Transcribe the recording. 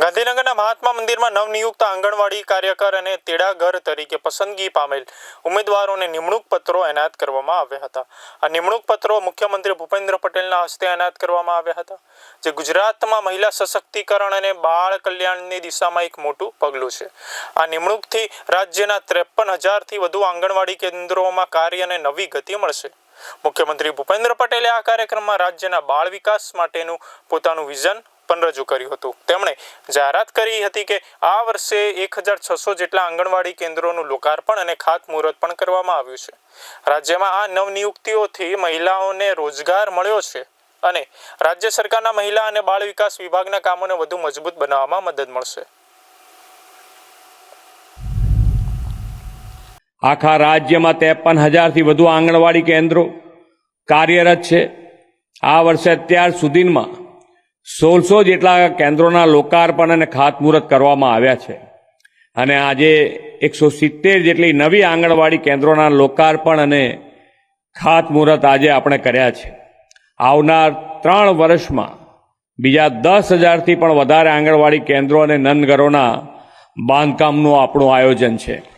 ગાંધીનગરના મહાત્મા મંદિરમાં નવનિયુક્ત આંગણવાડી કાર્યકર અને તેડાગર તરીકે પસંદગી પામેલ ઉમેદવારોને નિમણૂક પત્રો એનાયત કરવામાં આવ્યા હતા. આ નિમણૂક પત્રો મુખ્યમંત્રી ભૂપેન્દ્ર પટેલના હસ્તે એનાયત કરવામાં આવ્યા હતા. જે ગુજરાતમાં મહિલા સશક્તિકરણ અને બાળ કલ્યાણની દિશામાં એક મોટું પગલું છે. આ નિમણૂકથી રાજ્યના ત્રેપન હજારથી વધુ આંગણવાડી કેન્દ્રોમાં કાર્ય અને નવી ગતિ મળશે. મુખ્યમંત્રી ભૂપેન્દ્ર પટેલે આ કાર્યક્રમમાં રાજ્યના બાળ વિકાસ માટેનું પોતાનું વિઝન પણ રજૂ કર્યું હતું. તેમણે જાહેરાત કરી હતી કે આ વર્ષે એક જેટલા આંગણવાડી કેન્દ્રોનું લોકાર્પણ અને ખાતમુહૂર્ત પણ કરવામાં આવ્યું છે. રાજ્યમાં આ નવનિયુક્તિઓથી મહિલાઓને રોજગાર મળ્યો છે અને રાજ્ય સરકારના મહિલા અને બાળ વિકાસ વિભાગના કામોને વધુ મજબૂત બનાવવામાં મદદ મળશે. આખા રાજ્યમાં ત્રેપન હજારથી વધુ આંગણવાડી કેન્દ્રો કાર્યરત છે. આ વર્ષે અત્યાર સુધીમાં સોળસો જેટલા કેન્દ્રોના લોકાર્પણ અને ખાતમુહૂર્ત કરવામાં આવ્યા છે. અને આજે એકસો સિત્તેર જેટલી નવી આંગણવાડી કેન્દ્રોના લોકાર્પણ અને ખાતમુહૂર્ત આજે આપણે કર્યા છે. આવનાર ત્રણ વર્ષમાં બીજા દસ હજારથી પણ વધારે આંગણવાડી કેન્દ્રો અને નનઘરોના બાંધકામનું આપણું આયોજન છે.